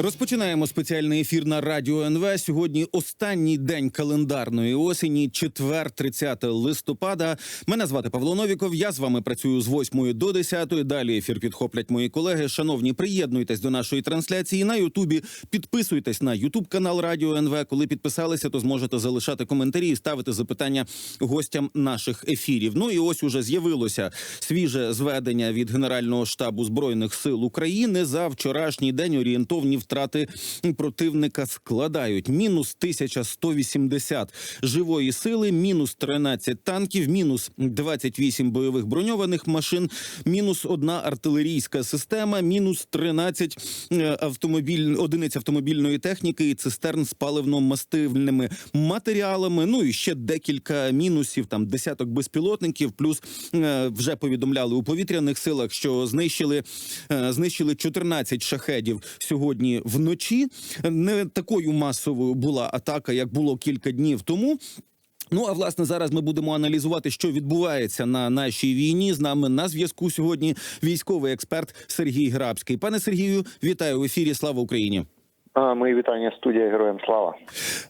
Розпочинаємо спеціальний ефір на радіо НВ. Сьогодні останній день календарної осені, четвер, 30 листопада. Мене звати Павло Новіков. Я з вами працюю з 8 до 10. Далі ефір підхоплять мої колеги. Шановні, приєднуйтесь до нашої трансляції на Ютубі. Підписуйтесь на Ютуб канал Радіо НВ. Коли підписалися, то зможете залишати коментарі і ставити запитання гостям наших ефірів. Ну і ось уже з'явилося свіже зведення від Генерального штабу збройних сил України за вчорашній день. Орієнтовні втрати противника складають мінус 1180 живої сили, мінус 13 танків, мінус 28 бойових броньованих машин, мінус одна артилерійська система, мінус 13 е, автомобіль одиниць автомобільної техніки і цистерн з паливно-мастивними матеріалами. Ну і ще декілька мінусів, там десяток безпілотників. Плюс е, вже повідомляли у повітряних силах, що знищили, е, знищили 14 шахедів сьогодні вночі. Не такою масовою була атака, як було кілька днів тому. Ну а власне зараз ми будемо аналізувати, що відбувається на нашій війні. З нами на зв'язку сьогодні військовий експерт Сергій Грабський. Пане Сергію, вітаю в ефірі. Слава Україні. Мої вітання студія Героям Слава.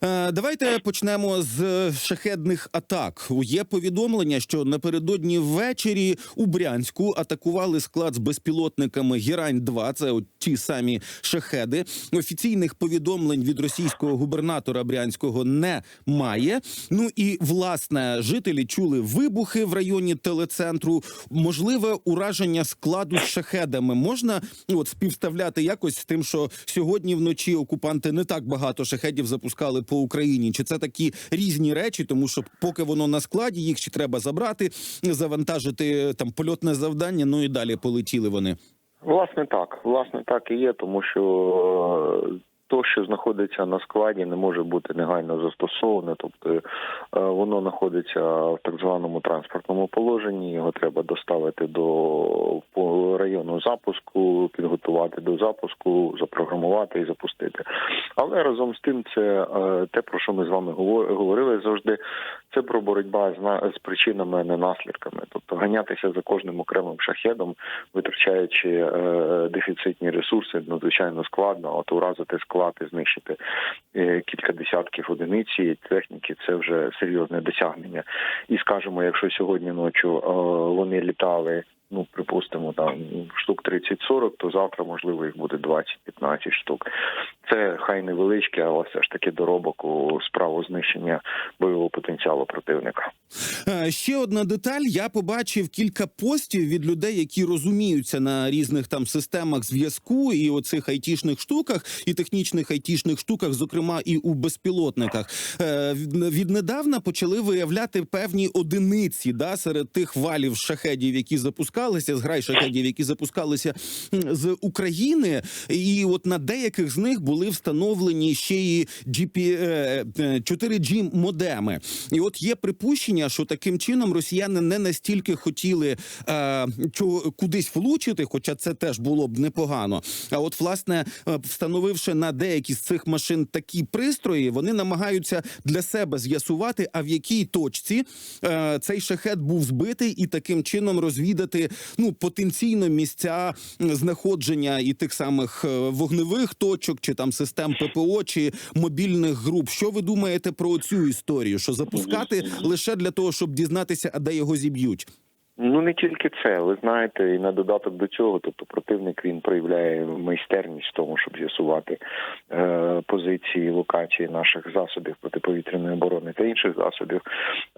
Е, Давайте почнемо з шахедних атак. Є повідомлення, що напередодні ввечері у Брянську атакували склад з безпілотниками Гірань 2 Це от ті самі шахеди. Офіційних повідомлень від російського губернатора Брянського немає. Ну і власне жителі чули вибухи в районі телецентру. Можливе ураження складу з шахедами. Можна от співставляти якось з тим, що сьогодні вночі окупанти не так багато шахедів запускали по Україні. Чи це такі різні речі? Тому що поки воно на складі, їх ще треба забрати, завантажити там польотне завдання. Ну і далі полетіли вони. Власне так, власне так і є, тому що е, то, що знаходиться на складі, не може бути негайно застосоване. Тобто е, воно знаходиться в так званому транспортному положенні. Його треба доставити до району запуску, підготувати до запуску, запрограмувати і запустити. Але разом з тим, це е, те, про що ми з вами говор- говорили завжди. Це про боротьба з з причинами, не наслідками. Тобто ганятися за кожним окремим шахедом, витрачаючи е, дефіцитні ресурси, надзвичайно складно. От уразити склад і знищити е, кілька десятків одиниць цієї техніки це вже серйозне досягнення. І скажімо, якщо сьогодні ночі е, вони літали. Ну, припустимо, там штук 30-40, то завтра, можливо, їх буде 20-15 штук. Це хай невеличке, але все ж таки доробок у справу знищення бойового потенціалу противника. Е, Ще одна деталь. Я побачив кілька постів від людей, які розуміються на різних там системах зв'язку і оцих айтішних штуках, і технічних айтішних штуках, зокрема і у безпілотниках. Е, Віднедавна почали виявляти певні одиниці да, серед тих валів шахедів, які запускалися, зграй шахедів, які запускалися з України. І от на деяких з них були встановлені ще і GP, е, е, 4G модеми. І от є припущення, що таким чином росіяни не настільки хотіли е, кудись влучити, хоча це теж було б непогано. А от власне, е, встановивши на деякі з цих машин такі пристрої, вони намагаються для себе з'ясувати, а в якій точці е, цей шахет був збитий, і таким чином розвідати ну потенційно місця знаходження і тих самих е, вогневих точок, чи там систем ППО, чи мобільних груп. Що ви думаєте про цю історію? Що запускати лише для того, щоб дізнатися, а де його зіб'ють? Ну не тільки це, ви знаєте, і на додаток до цього, тобто противник він проявляє майстерність в тому, щоб з'ясувати е, позиції, локації наших засобів протиповітряної оборони та інших засобів.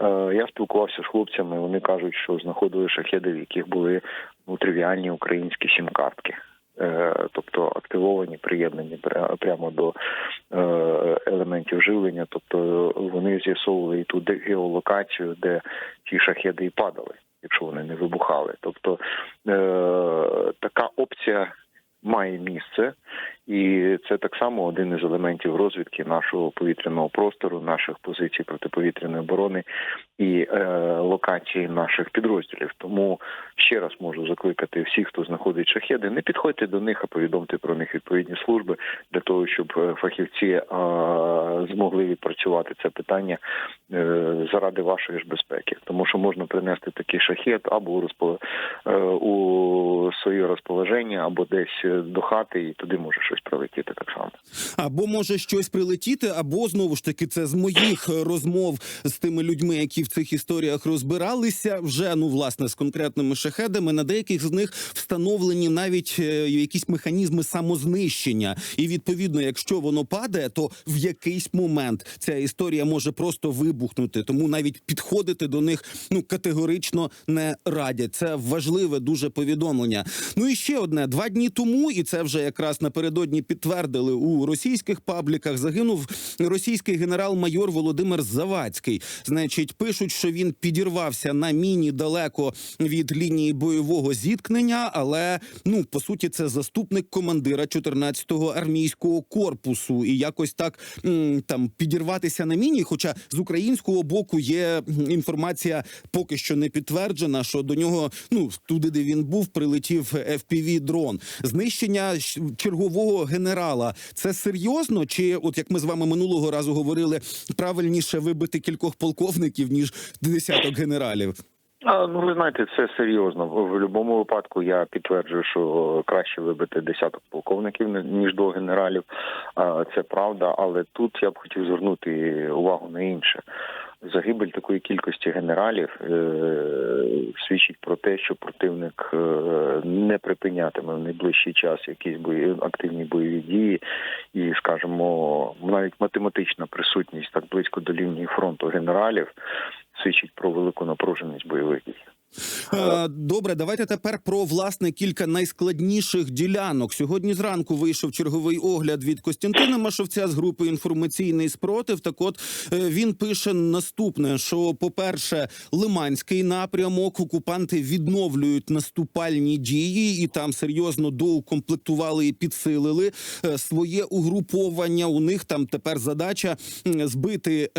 Е, я спілкувався з хлопцями. Вони кажуть, що знаходили шахеди, в яких були ну тривіальні українські сім-картки. Е, Тобто активовані, приєднані пря- прямо до е, елементів живлення, тобто вони з'ясовували ту геолокацію, де ті шахеди і падали, якщо вони не вибухали. Тобто е, така опція має місце, і це так само один із елементів розвідки нашого повітряного простору, наших позицій протиповітряної оборони і е, локації наших підрозділів. Тому ще раз можу закликати всіх, хто знаходить шахеди, не підходьте до них, а повідомте про них відповідні служби для того, щоб е, фахівці е, змогли відпрацювати це питання е, заради вашої ж безпеки, тому що можна принести такий шахет або розпо... е, у своє розположення, або десь е, до хати, і туди може щось прилетіти так само. Або може щось прилетіти, або знову ж таки, це з моїх е, розмов з тими людьми, які в цих історіях розбиралися, вже ну власне з конкретними шахедами. На деяких з них встановлені навіть е, якісь механізми самознищення. І відповідно, якщо воно падає, то в якийсь момент ця історія може просто вибухнути. Тому навіть підходити до них ну категорично не радять. Це важливе дуже повідомлення. Ну і ще одне два дні тому, і це вже якраз напередодні підтвердили у російських пабліках. Загинув російський генерал-майор Володимир Завадський. Значить, пишуть, що він підірвався на міні далеко від лінії бойового зіткнення, але ну по суті, це заступник командира 14-го армійського корпусу, і якось так там підірватися на міні. Хоча з українського боку є інформація поки що не підтверджена, що до нього ну туди, де він був, прилетів fpv дрон. Знищення щ- чергового генерала. Це серйозно? Чи от як ми з вами минулого разу говорили, правильніше вибити кількох полковників ніж десяток генералів? А, ну ви знаєте, це серйозно. В будь-якому випадку я підтверджую, що краще вибити десяток полковників ні- ніж до генералів. Це правда, але тут я б хотів звернути увагу на інше. Загибель такої кількості генералів е, свідчить про те, що противник е, не припинятиме в найближчий час якісь бої, активні бойові дії, і скажімо, навіть математична присутність так близько до лінії фронту генералів свідчить про велику напруженість бойових дій. Е, Добре, давайте тепер про власне кілька найскладніших ділянок. Сьогодні зранку вийшов черговий огляд від Костянтина Машовця з групи інформаційний спротив. Так, от е, він пише наступне: що, по-перше, Лиманський напрямок окупанти відновлюють наступальні дії, і там серйозно доукомплектували і підсилили е, своє угруповання. У них там тепер задача збити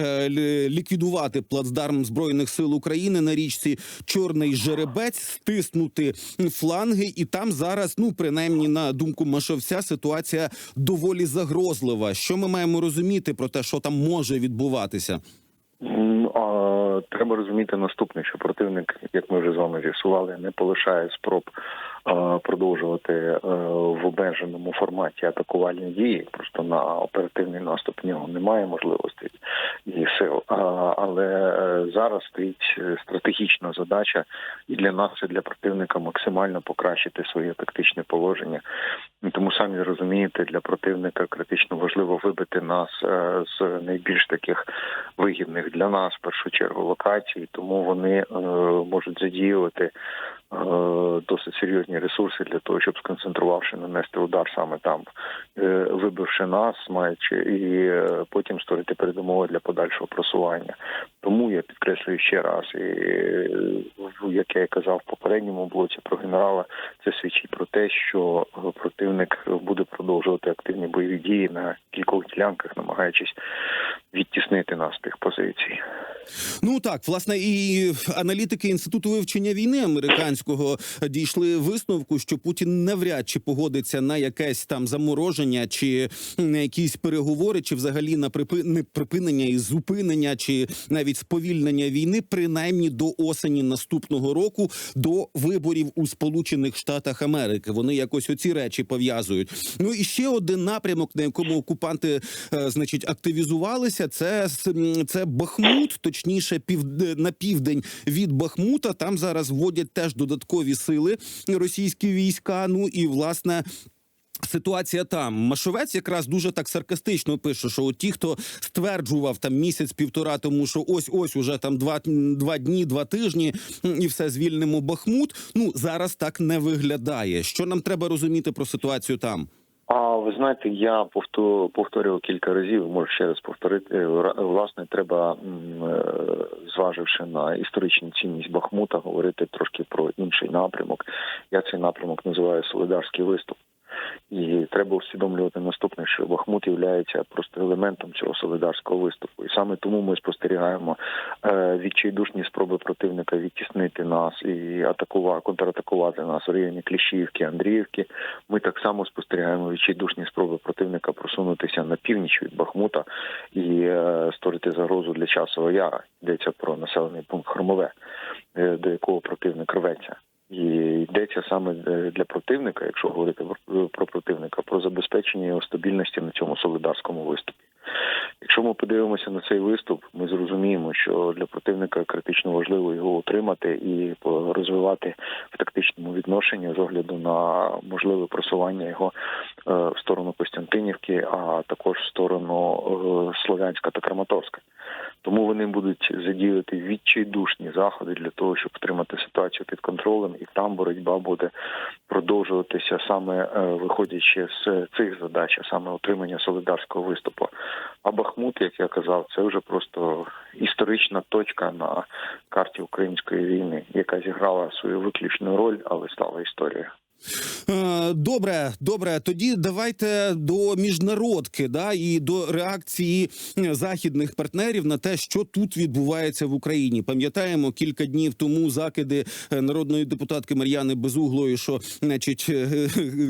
ліквідувати плацдарм збройних сил України на річці Чорний Жеребець, стиснути фланги, і там зараз, ну принаймні на думку Машовця, ситуація доволі загрозлива. Що ми маємо розуміти про те, що там може відбуватися? А, треба розуміти наступне, що противник, як ми вже з вами з'ясували, не полишає спроб продовжувати е, в обмеженому форматі атакувальні дії. Просто на оперативний наступ нього немає можливостей і сил. Але е, зараз стоїть е, стратегічна задача і для нас, і для противника максимально покращити своє тактичне положення. Тому самі розумієте, для противника критично важливо вибити нас е, з найбільш таких вигідних для нас в першу чергу локацій, тому вони е, можуть задіювати е, досить серйозні ресурси для того, щоб сконцентрувавши нанести удар саме там, е, вибивши нас, маючи і е, потім створити передумови для подальшого просування. Тому я підкреслюю ще раз, і е, як я казав в попередньому блоці про генерала, це свідчить про те, що противник буде продовжувати активні бойові дії на кількох ділянках, намагаючись відтіснити нас з тих позицій. Ну так, власне, і аналітики інституту вивчення війни американського дійшли висновку, що Путін навряд чи погодиться на якесь там замороження, чи на якісь переговори, чи взагалі на припи... припинення і зупинення, чи навіть сповільнення війни, принаймні до осені наступного року, до виборів у Сполучених Штатах Америки. Вони якось оці речі пов'язують. Ну і ще один напрямок, на якому окупанти, е, значить, активізувалися. Це це Бахмут, точніше, пів на південь від Бахмута. Там зараз вводять теж додаткові сили російські війська. Ну і власне. Ситуація там Машовець якраз дуже так саркастично пише, що от ті, хто стверджував там місяць-півтора, тому що ось ось уже там два, два дні, два тижні, і все звільнимо Бахмут. Ну зараз так не виглядає. Що нам треба розуміти про ситуацію там? А ви знаєте, я повторював кілька разів, можу ще раз повторити. Власне, треба, е, зваживши на історичну цінність Бахмута, говорити трошки про інший напрямок. Я цей напрямок називаю Солидарський виступ. І треба усвідомлювати наступне, що Бахмут є просто елементом цього солидарського виступу. І саме тому ми спостерігаємо е, відчайдушні спроби противника відтіснити нас і атакувати, контратакувати нас в районі Кліщіївки, Андріївки. Ми так само спостерігаємо відчайдушні спроби противника просунутися на північ від Бахмута і е, створити загрозу для часового яра. Йдеться про населений пункт Хромове, е, до якого противник рветься. І йдеться саме е, для противника, якщо говорити про- про противника, про забезпечення його стабільності на цьому солидарському виступі. Якщо ми подивимося на цей виступ, ми зрозуміємо, що для противника критично важливо його утримати і розвивати в тактичному відношенні з огляду на можливе просування його е, в сторону Костянтинівки, а також в сторону е, Слов'янська та Краматорська. Тому вони будуть задіяти відчайдушні заходи для того, щоб втримати ситуацію під контролем, і там боротьба буде продовжуватися саме е, виходячи з цих задач, а саме утримання солидарського виступу. А Бахмут, як я казав, це вже просто історична точка на карті української війни, яка зіграла свою виключну роль, але стала історією. Е, Добре, добре. Тоді давайте до міжнародки, да і до реакції е, західних партнерів на те, що тут відбувається в Україні. Пам'ятаємо кілька днів тому закиди е, народної депутатки Мар'яни Безуглої, що, значить,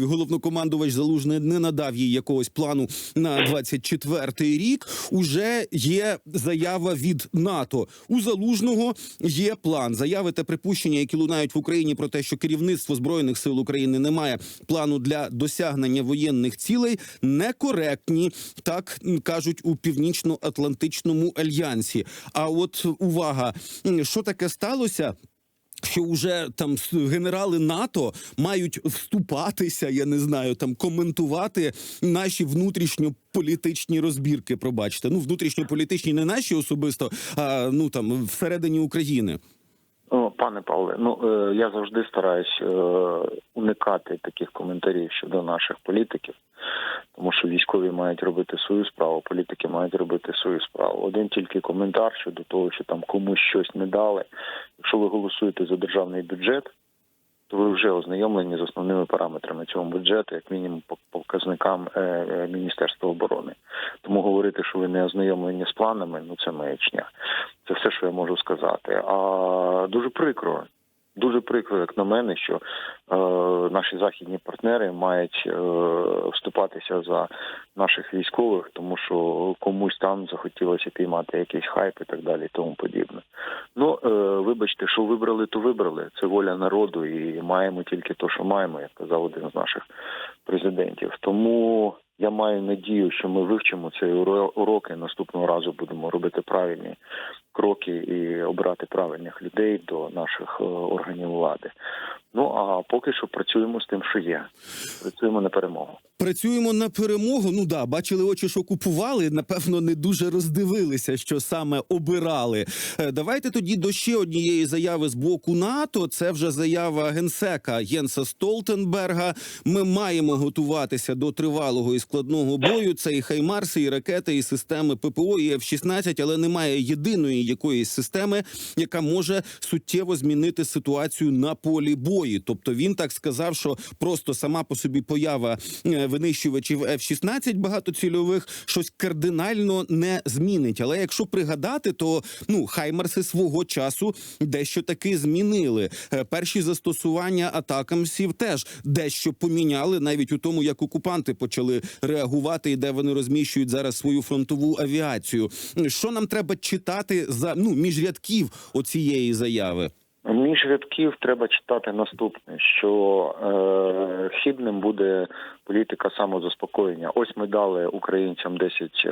головнокомандувач Залужний не надав їй якогось плану на 24-й рік. Уже є заява від НАТО. У залужного є план. Заяви та припущення, які лунають в Україні про те, що керівництво збройних сил України не має плану для досягнення воєнних цілей, некоректні, так кажуть у північно-атлантичному альянсі. А от увага, що таке сталося? Що вже там генерали НАТО мають вступатися, я не знаю, там коментувати наші внутрішньополітичні розбірки. Пробачте, ну внутрішньополітичні не наші особисто, а ну там всередині України. Ну, пане Павле, ну е, я завжди стараюсь е, уникати таких коментарів щодо наших політиків, тому що військові мають робити свою справу, політики мають робити свою справу. Один тільки коментар щодо того, що там комусь щось не дали. Якщо ви голосуєте за державний бюджет, то ви вже ознайомлені з основними параметрами цього бюджету, як мінімум по показникам е, е, Міністерства оборони. Тому говорити, що ви не ознайомлені з планами, ну це маячня. Це все, що я можу сказати. А дуже прикро, дуже прикро, як на мене, що е, наші західні партнери мають е, вступатися за наших військових, тому що комусь там захотілося піймати якийсь хайп і так далі, і тому подібне. Ну е, вибачте, що вибрали, то вибрали. Це воля народу, і маємо тільки те, що маємо, як казав один з наших президентів. Тому я маю надію, що ми вивчимо цей уро- урок і наступного разу будемо робити правильні кроки і обирати правильних людей до наших е, органів влади. Ну а поки що працюємо з тим, що є. Працюємо на перемогу. Працюємо на перемогу. Ну да, бачили очі, що купували. Напевно, не дуже роздивилися, що саме обирали. Е, Давайте тоді до ще однієї заяви з боку НАТО. Це вже заява генсека Єнса Столтенберга. Ми маємо готуватися до тривалого і складного бою. Це і хаймарси, і ракети, і системи ППО, і F-16, але немає єдиної якоїсь системи, яка може суттєво змінити ситуацію на полі бою. Тобто він так сказав, що просто сама по собі поява е, винищувачів F-16 багатоцільових щось кардинально не змінить. Але якщо пригадати, то ну хаймарси свого часу дещо таки змінили. Е, Перші застосування атакамсів теж дещо поміняли, навіть у тому, як окупанти почали реагувати і де вони розміщують зараз свою фронтову авіацію. Що нам треба читати за ну між рядків оцієї заяви? Між рядків треба читати наступне: що е, хибним буде політика самозаспокоєння. Ось ми дали українцям 10 е,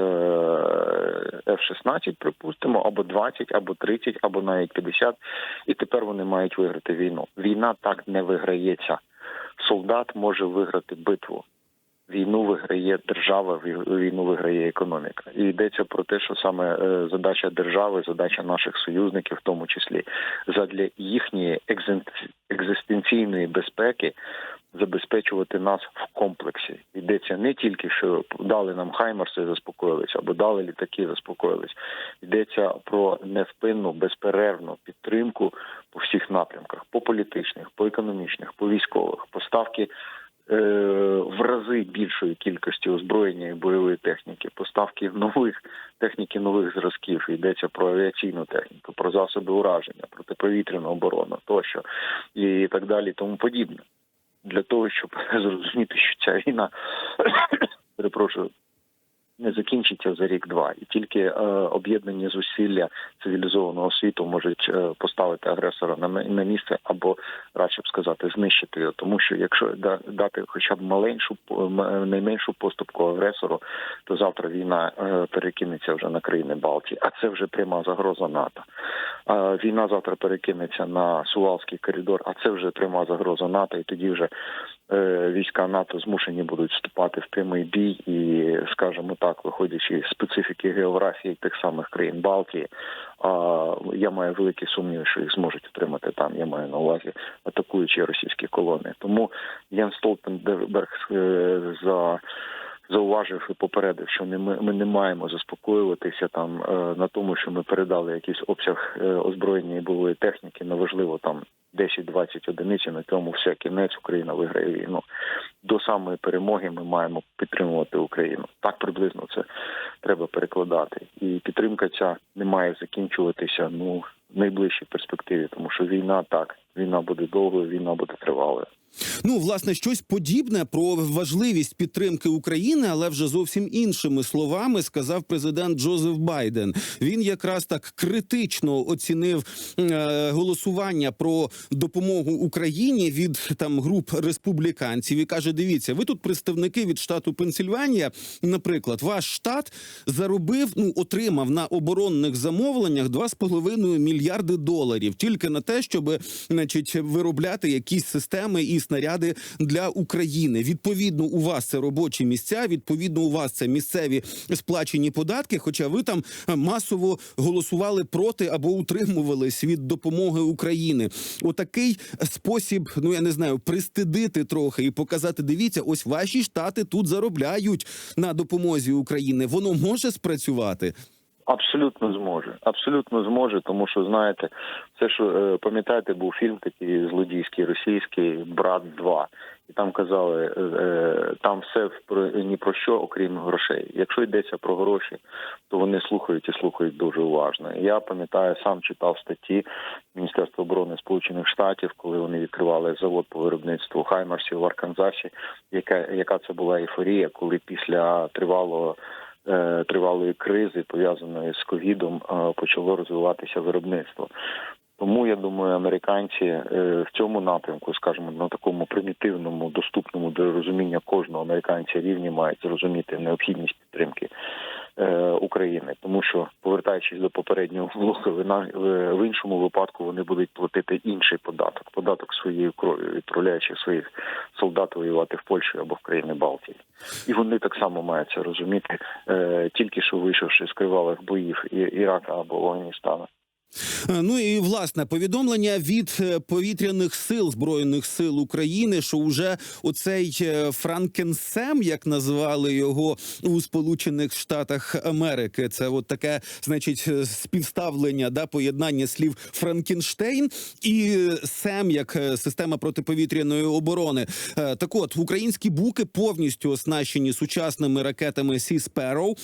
F-16, припустимо, або 20, або 30, або навіть 50, і тепер вони мають виграти війну. Війна так не виграється. Солдат може виграти битву. Війну виграє держава, вій- війну виграє економіка. І йдеться про те, що саме е, задача держави, задача наших союзників, в тому числі, задля їхньої екзистенційної безпеки забезпечувати нас в комплексі. Йдеться не тільки, що дали нам хаймарси, заспокоїлись, або дали літаки, заспокоїлись. Йдеться про невпинну, безперервну підтримку по всіх напрямках: по політичних, по економічних, по військових, поставки в рази більшої кількості озброєння і бойової техніки, поставки нових техніки нових зразків. Йдеться про авіаційну техніку, про засоби ураження, протиповітряну оборону тощо і так далі, тому подібне. Для того щоб зрозуміти, що ця війна перепрошую. Не закінчиться за рік-два, і тільки е, об'єднані зусилля цивілізованого світу можуть е, поставити агресора на, на місце або радше б сказати знищити його. Тому що якщо дати хоча б маленьшу найменшу поступку агресору, то завтра війна е, перекинеться вже на країни Балтії, а це вже пряма загроза НАТО. А війна завтра перекинеться на Сувалський коридор, а це вже пряма загроза НАТО, і тоді вже е, війська НАТО змушені будуть вступати в прямий бій, і скажімо так, виходячи з специфіки географії тих самих країн Балтії. А я маю великі сумніви, що їх зможуть отримати там. Я маю на увазі атакуючі російські колони. Тому Ян Столтенберг е, за зауважив і попередив, що не ми, не маємо заспокоюватися там е, на тому, що ми передали якийсь обсяг е, озброєння і бойової техніки. Неважливо там 10-20 одиниць. і На цьому все кінець Україна виграє війну. До самої перемоги ми маємо підтримувати Україну. Так приблизно це треба перекладати. І підтримка ця не має закінчуватися ну в найближчій перспективі, тому що війна так, війна буде довгою, війна буде тривалою. Ну, власне, щось подібне про важливість підтримки України, але вже зовсім іншими словами сказав президент Джозеф Байден. Він якраз так критично оцінив е, голосування про допомогу Україні від там груп республіканців і каже: дивіться, ви тут представники від штату Пенсільванія. Наприклад, ваш штат заробив, ну отримав на оборонних замовленнях 2,5 мільярди доларів тільки на те, щоб значить виробляти якісь системи і снаряди для України. Відповідно, у вас це робочі місця. Відповідно, у вас це місцеві сплачені податки. Хоча ви там масово голосували проти або утримувались від допомоги України. Отакий спосіб, ну я не знаю, пристидити трохи і показати. Дивіться, ось ваші штати тут заробляють на допомозі України. Воно може спрацювати. Абсолютно зможе, абсолютно зможе, тому що знаєте, це що е, пам'ятаєте, був фільм такий злодійський російський Брат 2 і там казали, е, е, там все ні про що, окрім грошей. Якщо йдеться про гроші, то вони слухають і слухають дуже уважно. Я пам'ятаю, сам читав статті Міністерства оборони Сполучених Штатів, коли вони відкривали завод по виробництву Хаймарсів в Арканзасі, яка яка це була ейфорія, коли після тривалого тривалої кризи, пов'язаної з ковідом, е, почало розвиватися виробництво. Тому я думаю, американці е, в цьому напрямку, скажімо, на такому примітивному, доступному до розуміння кожного американця рівні мають зрозуміти необхідність підтримки е, України, тому що повертаючись до попереднього блоку, вина в- іншому випадку вони будуть платити інший податок, податок своєю кров'ю, відправляючи своїх солдат воювати в Польщу або в країни Балтії. І вони так само мають це розуміти, е, тільки що вийшовши з кривавих боїв І- Ірака або Афганістану. Е, Ну і власне повідомлення від е, повітряних сил збройних сил України, що вже оцей е, Франкенсем, як назвали його у Сполучених Штатах Америки, це от таке, значить, співставлення да поєднання слів Франкенштейн і Сем як система протиповітряної оборони. Так от українські буки повністю оснащені сучасними ракетами Сі Sparrow.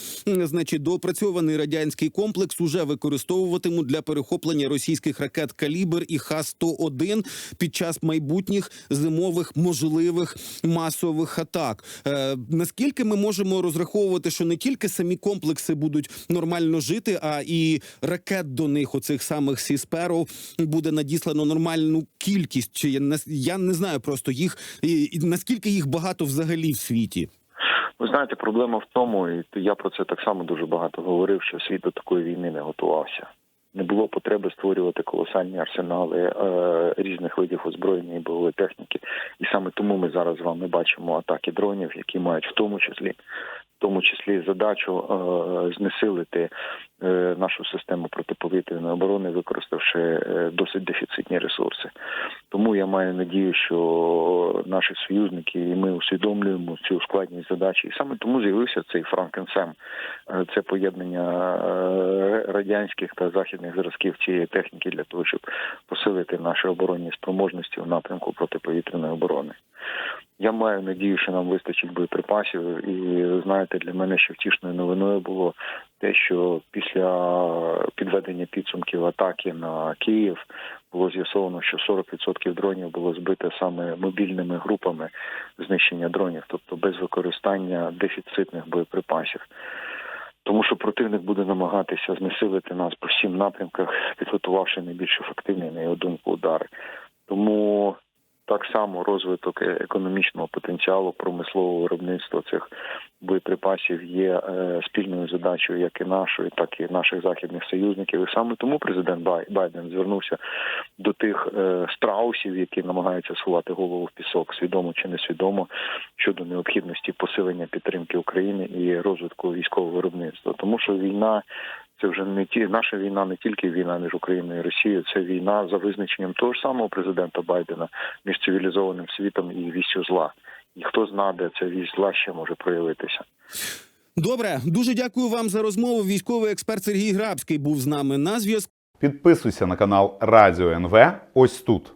Значить, доопрацьований радянський комплекс уже використовуватимуть для перехоплення російських ракет Калібр і Х-101 під час майбутніх зимових можливих масових атак. Е, наскільки ми можемо розраховувати, що не тільки самі комплекси будуть нормально жити, а і ракет до них, оцих самих Сі Sparrow, буде надіслано нормальну кількість? Чи я я не знаю просто їх і наскільки їх багато взагалі в світі? Ви знаєте, проблема в тому, і я про це так само дуже багато говорив, що світ до такої війни не готувався. Не було потреби створювати колосальні арсенали е, різних видів озброєння і бойової техніки. І саме тому ми зараз з вами бачимо атаки дронів, які мають в тому числі в тому числі задачу е, знесилити е, нашу систему протиповітряної оборони, використавши е, досить дефіцитні ресурси. Тому я маю надію, що наші союзники і ми усвідомлюємо цю складність задачі, і саме тому з'явився цей Франкенсем. Це поєднання радянських та західних зразків цієї техніки для того, щоб посилити наші оборонні спроможності у напрямку протиповітряної оборони. Я маю надію, що нам вистачить боєприпасів, і знаєте, для мене ще втішною новиною було те, що після підведення підсумків атаки на Київ було з'ясовано, що 40% дронів було збито саме мобільними групами знищення дронів, тобто без використання дефіцитних боєприпасів. тому що противник буде намагатися знесилити нас по всім напрямках, підготувавши найбільш ефективні на його думку удари. Тому так само розвиток е- економічного потенціалу промислового виробництва цих боєприпасів є е, спільною задачею як і нашої, так і наших західних союзників. І саме тому президент Бай- Байден звернувся до тих е, страусів, які намагаються сховати голову в пісок, свідомо чи несвідомо, щодо необхідності посилення підтримки України і розвитку військового виробництва, тому що війна. Це вже не ті наша війна, не тільки війна між Україною і Росією, це війна за визначенням того ж самого президента Байдена між цивілізованим світом і вістю зла. І хто знає, де ця вість зла ще може проявитися. Добре, дуже дякую вам за розмову. Військовий експерт Сергій Грабський був з нами на зв'язку. Підписуйся на канал Радіо НВ ось тут.